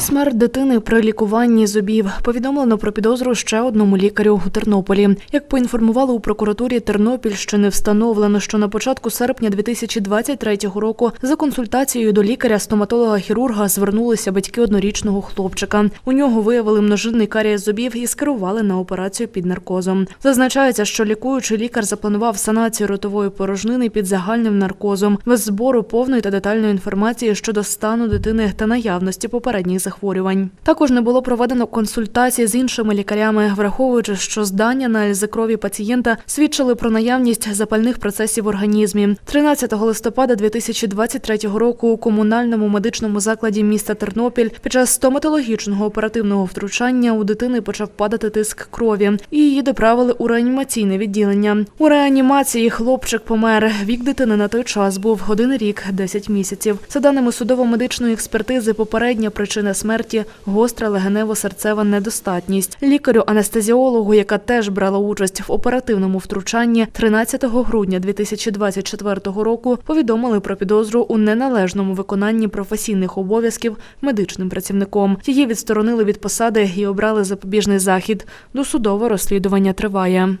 Смерть дитини при лікуванні зубів повідомлено про підозру ще одному лікарю у Тернополі. Як поінформували у прокуратурі Тернопільщини, встановлено, що на початку серпня 2023 року за консультацією до лікаря стоматолога-хірурга звернулися батьки однорічного хлопчика. У нього виявили множинний карієс зубів і скерували на операцію під наркозом. Зазначається, що лікуючий лікар запланував санацію ротової порожнини під загальним наркозом без збору повної та детальної інформації щодо стану дитини та наявності попередніх захворювань. Також не було проведено консультації з іншими лікарями, враховуючи, що здання на аналізи крові пацієнта свідчили про наявність запальних процесів в організмі. 13 листопада 2023 року у комунальному медичному закладі міста Тернопіль під час стоматологічного оперативного втручання у дитини почав падати тиск крові, і її доправили у реанімаційне відділення. У реанімації хлопчик помер. Вік дитини на той час був один рік 10 місяців. За даними судово-медичної експертизи, попередня причина смерті гостра легенево-серцева недостатність. Лікарю-анестезіологу, яка теж брала участь в оперативному втручанні, 13 грудня 2024 року повідомили про підозру у неналежному виконанні професійних обов'язків медичним працівником. Її відсторонили від посади і обрали запобіжний захід. Досудове розслідування триває.